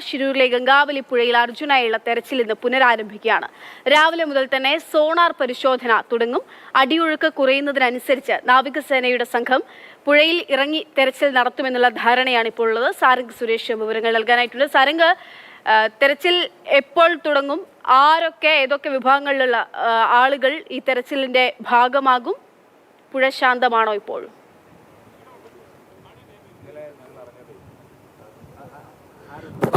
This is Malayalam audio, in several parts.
ഷിരൂരിലെ ഗംഗാവലി പുഴയിൽ അർജുനായുള്ള തെരച്ചിൽ ഇന്ന് പുനരാരംഭിക്കുകയാണ്. രാവിലെ മുതൽ തന്നെ സോണാർ പരിശോധന തുടങ്ങും. അടിയൊഴുക്ക് കുറയുന്നതിനനുസരിച്ച് നാവികസേനയുടെ സംഘം പുഴയിൽ ഇറങ്ങി തെരച്ചിൽ നടത്തുമെന്നുള്ള ധാരണയാണ് ഇപ്പോൾ ഉള്ളത്. സാരംഗ് സുരേഷ് വിവരങ്ങൾ നൽകാനായിട്ടുണ്ട്. സാരംഗ് തെരച്ചിൽ എപ്പോൾ തുടങ്ങും? ആരൊക്കെ ഏതൊക്കെ വിഭാഗങ്ങളിലുള്ള ആളുകൾ ഈ തെരച്ചിലിന്റെ ഭാഗമാകും? പുഴ ശാന്തമാണോ ഇപ്പോൾ?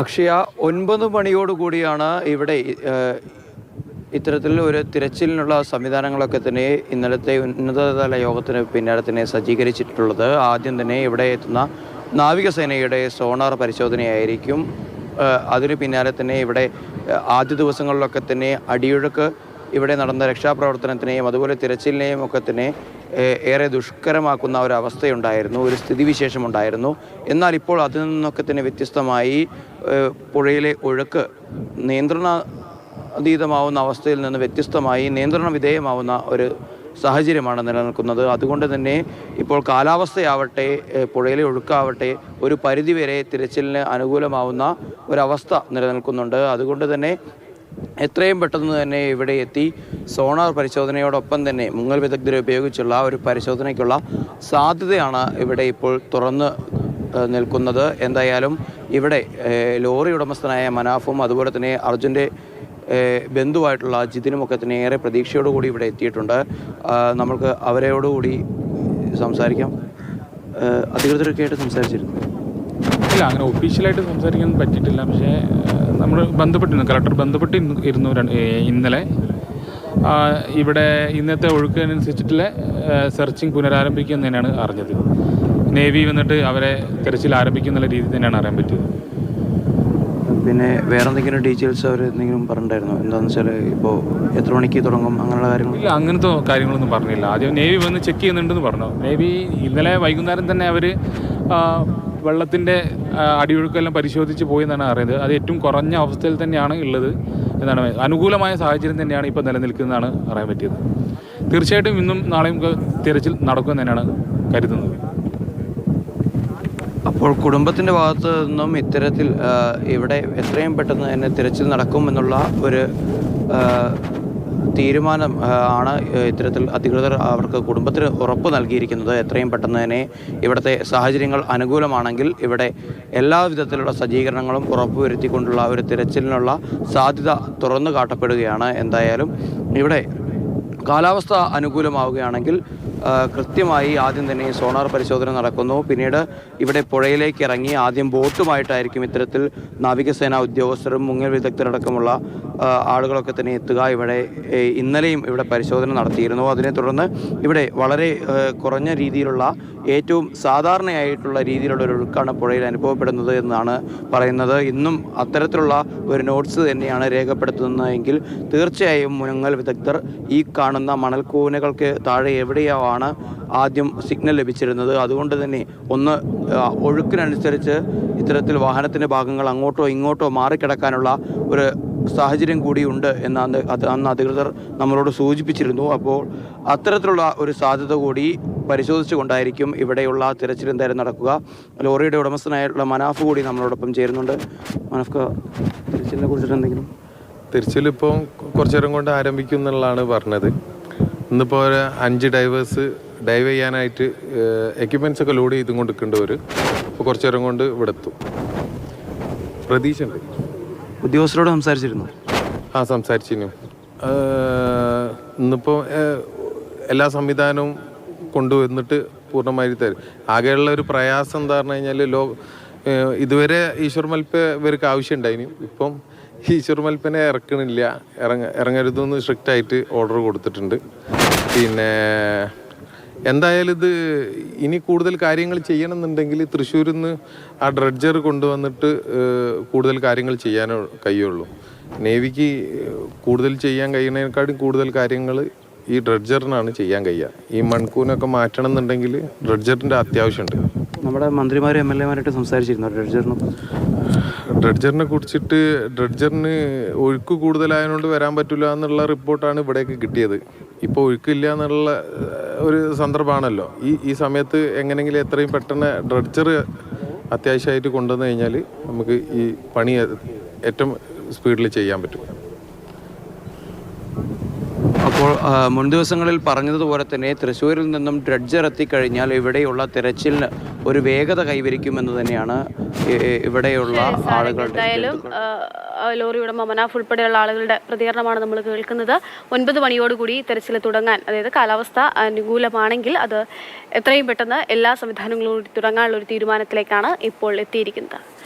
അക്ഷയ ഒൻപത് മണിയോടുകൂടിയാണ് ഇവിടെ ഇത്തരത്തിൽ ഒരു തിരച്ചിലിനുള്ള സംവിധാനങ്ങളൊക്കെ തന്നെ ഇന്നലത്തെ ഉന്നതതല യോഗത്തിന് പിന്നാലെ തന്നെ സജ്ജീകരിച്ചിട്ടുള്ളത്. ആദ്യം തന്നെ ഇവിടെ എത്തുന്ന നാവികസേനയുടെ സോണാർ പരിശോധനയായിരിക്കും. അതിന് പിന്നാലെ തന്നെ ഇവിടെ ആദ്യ ദിവസങ്ങളിലൊക്കെ തന്നെ അടിയൊഴുക്ക് ഇവിടെ നടന്ന രക്ഷാപ്രവർത്തനത്തിനെയും അതുപോലെ തിരച്ചിലിനെയും ഒക്കെ തന്നെ ഏറെ ദുഷ്കരമാക്കുന്ന ഒരു അവസ്ഥയുണ്ടായിരുന്നു ഒരു സ്ഥിതിവിശേഷം ഉണ്ടായിരുന്നു എന്നാൽ ഇപ്പോൾ അതിൽ നിന്നൊക്കെ തന്നെ വ്യത്യസ്തമായി പുഴയിലെ ഒഴുക്ക് നിയന്ത്രണ അതീതമാവുന്ന അവസ്ഥയിൽ നിന്ന് വ്യത്യസ്തമായി നിയന്ത്രണ വിധേയമാവുന്ന ഒരു സാഹചര്യമാണ് നിലനിൽക്കുന്നത്. അതുകൊണ്ട് തന്നെ ഇപ്പോൾ കാലാവസ്ഥയാവട്ടെ പുഴയിലെ ഒഴുക്കാവട്ടെ ഒരു പരിധിവരെ തിരച്ചിലിന് അനുകൂലമാവുന്ന ഒരവസ്ഥ നിലനിൽക്കുന്നുണ്ട്. അതുകൊണ്ട് തന്നെ എത്രയും പെട്ടെന്ന് തന്നെ ഇവിടെ എത്തി സോണാർ പരിശോധനയോടൊപ്പം തന്നെ മുങ്ങൽ വിദഗ്ധരെ ഉപയോഗിച്ചുള്ള ഒരു പരിശോധനയ്ക്കുള്ള സാധ്യതയാണ് ഇവിടെ ഇപ്പോൾ തുറന്ന് നിൽക്കുന്നത്. എന്തായാലും ഇവിടെ ലോറി ഉടമസ്ഥനായ മനാഫും അതുപോലെ തന്നെ അർജുന്റെ ബന്ധുവായിട്ടുള്ള ജിതിനുമൊക്കെ തന്നെ ഏറെ പ്രതീക്ഷയോടുകൂടി ഇവിടെ എത്തിയിട്ടുണ്ട്. നമ്മൾക്ക് അവരോടുകൂടി സംസാരിക്കാം. അധികൃതരൊക്കെ ആയിട്ട് സംസാരിച്ചിരുന്നു. ഇല്ല അങ്ങനെ ഒഫീഷ്യലായിട്ട് സംസാരിക്കാൻ പറ്റിയിട്ടില്ല. പക്ഷേ നമ്മൾ ബന്ധപ്പെട്ടിരുന്നു. കളക്ടർ ബന്ധപ്പെട്ട് ഇരുന്നു- ഇന്നലെ. ഇവിടെ ഇന്നത്തെ ഒഴുക്കിനനുസരിച്ചിട്ടുള്ള സെർച്ചിങ് പുനരാരംഭിക്കും തന്നെയാണ് അറിഞ്ഞത്. നേവി വന്നിട്ട് അവരെ തിരച്ചിൽ ആരംഭിക്കുന്നുള്ള രീതി തന്നെയാണ് അറിയാൻ പറ്റിയത്. പിന്നെ വേറെ എന്തെങ്കിലും ഡീറ്റെയിൽസ് അവർ എന്തെങ്കിലും പറഞ്ഞിട്ടുണ്ടായിരുന്നു? എന്താണെന്ന് വെച്ചാൽ ഇപ്പോൾ എത്ര മണിക്ക് തുടങ്ങും അങ്ങനെയുള്ള കാര്യങ്ങൾ? ഇല്ല അങ്ങനത്തെ കാര്യങ്ങളൊന്നും പറഞ്ഞില്ല. ആദ്യം നേവി വന്ന് ചെക്ക് ചെയ്യുന്നുണ്ടെന്ന് പറഞ്ഞു. നേവി ഇന്നലെ വൈകുന്നേരം തന്നെ അവർ വെള്ളത്തിന്റെ അടിയൊഴുക്കെല്ലാം പരിശോധിച്ച് പോയി എന്നാണ് അറിയുന്നത്. അത് ഏറ്റവും കുറഞ്ഞ അവസ്ഥയിൽ തന്നെയാണ് ഉള്ളത് എന്നാണ് അനുകൂലമായ സാഹചര്യം തന്നെയാണ് ഇപ്പോൾ നിലനിൽക്കുന്നതാണ് അറിയാൻ പറ്റിയത്. തീർച്ചയായിട്ടും ഇന്നും നാളെയും തിരച്ചിൽ നടക്കും തന്നെയാണ് കരുതുന്നത്. അപ്പോൾ കുടുംബത്തിന്റെ ഭാഗത്തു നിന്നും ഇത്തരത്തിൽ ഇവിടെ എത്രയും പെട്ടെന്ന് തന്നെ തിരച്ചിൽ നടക്കും എന്നുള്ള ഒരു തീരുമാനം ആണ് ഇത്തരത്തിൽ അധികൃതർ അവർക്ക് കുടുംബത്തിന് ഉറപ്പ് നൽകിയിരിക്കുന്നത്. എത്രയും പെട്ടെന്ന് തന്നെ ഇവിടുത്തെ സാഹചര്യങ്ങൾ അനുകൂലമാണെങ്കിൽ ഇവിടെ എല്ലാവിധത്തിലുള്ള സജ്ജീകരണങ്ങളും ഉറപ്പുവരുത്തിക്കൊണ്ടുള്ള ഒരു തിരച്ചിലിനുള്ള സാധ്യത തുറന്നു കാട്ടപ്പെടുകയാണ്. എന്തായാലും ഇവിടെ കാലാവസ്ഥ അനുകൂലമാവുകയാണെങ്കിൽ കൃത്യമായി ആദ്യം തന്നെ സോണാർ പരിശോധന നടക്കുന്നു. പിന്നീട് ഇവിടെ പുഴയിലേക്ക് ഇറങ്ങി ആദ്യം ബോട്ടുമായിട്ടായിരിക്കും ഇത്തരത്തിൽ നാവികസേന ഉദ്യോഗസ്ഥരും മുങ്ങൽ വിദഗ്ധരടക്കമുള്ള ആളുകളൊക്കെ തന്നെ എത്തുക. ഇവിടെ ഇന്നലെയും ഇവിടെ പരിശോധന നടത്തിയിരുന്നു. അതിനെ തുടർന്ന് ഇവിടെ വളരെ കുറഞ്ഞ രീതിയിലുള്ള ഏറ്റവും സാധാരണയായിട്ടുള്ള രീതിയിലുള്ള ഒരു ഒഴുക്കാണ് പുഴയിൽ അനുഭവപ്പെടുന്നത് എന്നാണ് പറയുന്നത്. ഇന്നും അത്തരത്തിലുള്ള ഒരു നോട്ട്സ് തന്നെയാണ് രേഖപ്പെടുത്തുന്നതെങ്കിൽ തീർച്ചയായും മുങ്ങൽ വിദഗ്ധർ ഈ കാണുന്ന മണൽക്കൂനകൾക്ക് താഴെ എവിടെയാണ് ആദ്യം സിഗ്നൽ ലഭിച്ചിരുന്നത്. അതുകൊണ്ട് തന്നെ ഒന്ന് ഒഴുക്കിനനുസരിച്ച് ഇത്തരത്തിൽ വാഹനത്തിന്റെ ഭാഗങ്ങൾ അങ്ങോട്ടോ ഇങ്ങോട്ടോ മാറിക്കിടക്കാനുള്ള ഒരു സാഹചര്യം കൂടിയുണ്ട് എന്നാണ് അന്ന് അധികൃതർ നമ്മളോട് സൂചിപ്പിച്ചിരുന്നു. അപ്പോൾ അത്തരത്തിലുള്ള ഒരു സാധ്യത കൂടി പരിശോധിച്ചുകൊണ്ടായിരിക്കും ഇവിടെയുള്ള തിരച്ചിൽ എന്തായാലും നടക്കുക. ലോറിയുടെ ഉടമസ്ഥനായിട്ടുള്ള മനാഫ് കൂടി നമ്മളോടൊപ്പം ചേരുന്നുണ്ട്. മനാഫ് തിരച്ചിലിനെ കുറിച്ചിട്ട് എന്തെങ്കിലും? തിരച്ചിലിപ്പോൾ കുറച്ചു നേരം കൊണ്ട് ആരംഭിക്കും എന്നുള്ളതാണ് പറഞ്ഞത്. ഇന്നിപ്പോൾ ഒരു അഞ്ച് ഡൈവേഴ്സ് ഡൈവ് ചെയ്യാനായിട്ട് എക്യുപ്മെന്റ്സ് ഒക്കെ ലോഡ് ചെയ്തും കൊണ്ട് നിൽക്കേണ്ടവർ അപ്പോൾ കുറച്ച് നേരം കൊണ്ട് ഇവിടെ എത്തും. പ്രതീക്ഷ ഉണ്ട്. ഉദ്യോഗസ്ഥരോട് സംസാരിച്ചിരുന്നു? ആ സംസാരിച്ചിരുന്നു. ഇന്നിപ്പോൾ എല്ലാ സംവിധാനവും കൊണ്ടുവന്നിട്ട് പൂർണമായി തരും. ആകെയുള്ള ഒരു പ്രയാസം എന്താ പറഞ്ഞു കഴിഞ്ഞാൽ ലോ ഇതുവരെ ഈശ്വർ മൽപ്പ ഇവർക്ക് ആവശ്യമുണ്ടായിനി. ഇപ്പം ഈശ്വർ മൽപ്പനെ ഇറക്കണില്ല. ഇറങ്ങ ഇറങ്ങരുതെന്ന് സ്ട്രിക്റ്റായിട്ട് ഓർഡർ കൊടുത്തിട്ടുണ്ട്. പിന്നെ എന്തായാലും ഇത് ഇനി കൂടുതൽ കാര്യങ്ങൾ ചെയ്യണമെന്നുണ്ടെങ്കിൽ തൃശ്ശൂരിൽ നിന്ന് ആ ഡ്രഡ്ജർ കൊണ്ടുവന്നിട്ട് കൂടുതൽ കാര്യങ്ങൾ ചെയ്യാനോ കഴിയുള്ളൂ. നേവിക്ക് കൂടുതൽ ചെയ്യാൻ കഴിയുന്നതിനേക്കാളും കൂടുതൽ കാര്യങ്ങൾ ഈ ഡ്രഡ്ജറിനാണ് ചെയ്യാൻ കഴിയുക. ഈ മൺകൂനൊക്കെ മാറ്റണം എന്നുണ്ടെങ്കിൽ ഡ്രഡ്ജറിന്റെ അത്യാവശ്യമുണ്ട്. നമ്മുടെ മന്ത്രിമാരും എം എൽ എമാരായിട്ട് സംസാരിച്ചിരുന്നു ഡ്രഡ്ജറിനും? ഡ്രഡ്ജറിനെ കുറിച്ചിട്ട് ഡ്രഡ്ജറിന് ഒഴുക്ക് കൂടുതലായതുകൊണ്ട് വരാൻ പറ്റില്ല എന്നുള്ള റിപ്പോർട്ടാണ് ഇവിടേക്ക് കിട്ടിയത്. ഇപ്പോൾ ഒഴുക്കില്ല എന്നുള്ള ഒരു സന്ദർഭമാണല്ലോ. ഈ ഈ സമയത്ത് എങ്ങനെയെങ്കിലും എത്രയും പെട്ടെന്ന് ഡ്രഡ്ജർ അത്യാവശ്യമായിട്ട് കൊണ്ടുവന്നു കഴിഞ്ഞാൽ നമുക്ക് ഈ പണി ഏറ്റവും സ്പീഡിൽ ചെയ്യാൻ പറ്റും. അപ്പോൾ മുൻ ദിവസങ്ങളിൽ പറഞ്ഞതുപോലെ തന്നെ തൃശ്ശൂരിൽ നിന്നും ഡ്രഡ്ജർ എത്തിക്കഴിഞ്ഞാൽ ഇവിടെയുള്ള തിരച്ചിലിന് ഒരു വേഗത കൈവരിക്കുമെന്ന് തന്നെയാണ് ഇവിടെയുള്ള ആളുകളുടെ എന്തായാലും ലോറി ഉടമ മനാഫ് ഉൾപ്പെടെയുള്ള ആളുകളുടെ പ്രതികരണമാണ് നമ്മൾ കേൾക്കുന്നത്. ഒൻപത് മണിയോടുകൂടി തെരച്ചിൽ തുടങ്ങാൻ അതായത് കാലാവസ്ഥ അനുകൂലമാണെങ്കിൽ അത് എത്രയും പെട്ടെന്ന് എല്ലാ സംവിധാനങ്ങളോടും തുടങ്ങാനുള്ള ഒരു തീരുമാനത്തിലേക്കാണ് ഇപ്പോൾ എത്തിയിരിക്കുന്നത്.